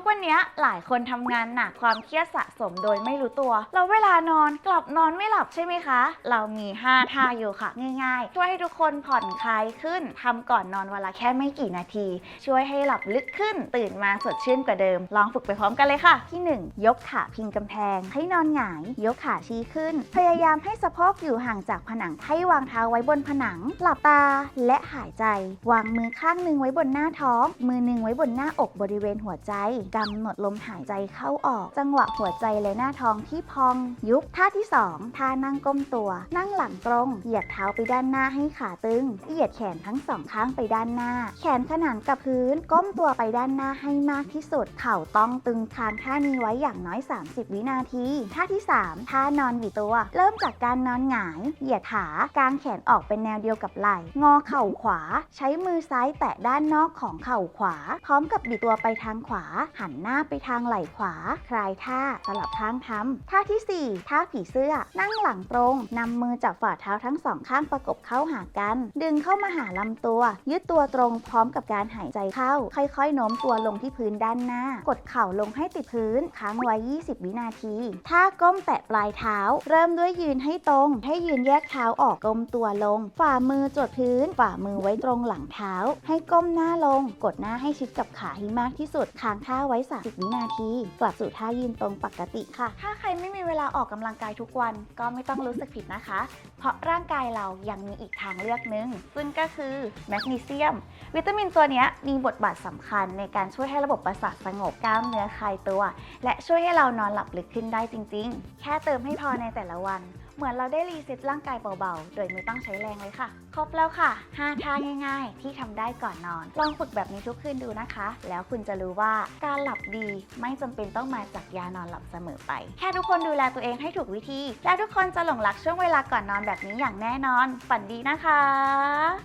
กวันนี้หลายคนทำงานหนักความเครียดสะสมโดยไม่รู้ตัวแล้วเวลานอนกลับนอนไม่หลับใช่ไหมคะ เรามี 5 ท่าอยู่ค่ะ ง่ายๆ ช่วยให้ทุกคนผ่อนคลายขึ้นทำก่อนนอนวันละแค่ไม่กี่นาที ช่วยให้หลับลึกขึ้น ตื่นมาสดชื่นกว่าเดิม ลองฝึกไปพร้อมกันเลยค่ะ ที่ 1 ยกขาพิงกำแพง ให้นอนหงาย ยกขาชี้ขึ้น พยายามให้สะโพกอยู่ห่างจากผนังให้วางเท้าไว้บนผนัง หลับตาและหายใจ วางมือข้างหนึ่งไว้บนหน้าท้อง มือหนึ่งไว้บนหน้าอกบริเวณหัวใจกำหนดลมหายใจเข้าออก จังหวะหัวใจและหน้าท้องที่พองยุบท่าที่ 2 ท่านั่งก้มตัว นั่งหลังตรง เหยียดเท้าไปด้านหน้าให้ขาตึง เหยียดแขนทั้งสองข้างไปด้านหน้า แขนขนานกับพื้น ก้มตัวไปด้านหน้าให้มากที่สุด เข่าต้องตึงคางท่านี้ไว้อย่างน้อย 30 วินาที ท่าที่ 3 ท่านอนหวีตัว เริ่มจากการนอนหงาย เหยียดขากางแขนออกเป็นแนวเดียวกับไหล่ งอเข่าขวา ใช้มือซ้ายแตะด้านนอกของเข่าขวา พร้อมกับบิดตัวไปทางขวาหันหน้าไปทางไหล่ขวา คลายท่าสลับข้างทำท่าทีสี่ 4 ท่าผีเสื้อ นั่งหลังตรงนำมือจับฝ่าเท้าทั้งสองข้างประกบเข้าหากัน ดึงเข้ามาหาลำตัว ยืดตัวตรงพร้อมกับการหายใจเข้า ค่อยๆโน้มตัวลงที่พื้นด้านหน้า กดเข่าลงให้ติดพื้น ค้างไว้ 20 วินาทีท่าก้มแตะปลายเท้า เริ่มด้วยยืนให้ตรง ให้ยืนแยกเท้าออกก้มตัวลง ฝ่ามือจดพื้น ฝ่ามือไว้ตรงหลังเท้า ให้ก้มหน้าลง กดหน้าให้ชิดกับขาให้มากที่สุดค้างท่าไว้ 30 วินาที กลับสู่ท่ายืนตรงปกติค่ะ ถ้าใครไม่มีเวลาออกกำลังกายทุกวันก็ไม่ต้องรู้สึกผิดนะคะ เพราะร่างกายเรายังมีอีกทางเลือกหนึ่งซึ่งก็คือแมกนีเซียม วิตามินตัวนี้มีบทบาทสำคัญในการช่วยให้ระบบประสาทสงบกล้ามเนื้อคลายตัว และช่วยให้เรานอนหลับลึกขึ้นได้จริง ๆ แค่เติมให้พอในแต่ละวัน เหมือนเราได้รีเซ็ตร่างกายเบาๆ โดยไม่ต้องใช้แรงเลยค่ะ ครบแล้วค่ะ 5ท่าง่าย ๆ ที่ทำได้ก่อนนอน ลองฝึกแบบนี้ทุกคืนดูนะคะ แล้วคุณจะรู้ว่าการหลับดีไม่จำเป็นต้องมาจากยานอนหลับเสมอไป แค่ทุกคนดูแลตัวเองให้ถูกวิธี และทุกคนจะหลงรักช่วงเวลาก่อนนอนแบบนี้อย่างแน่นอน ฝันดีนะคะ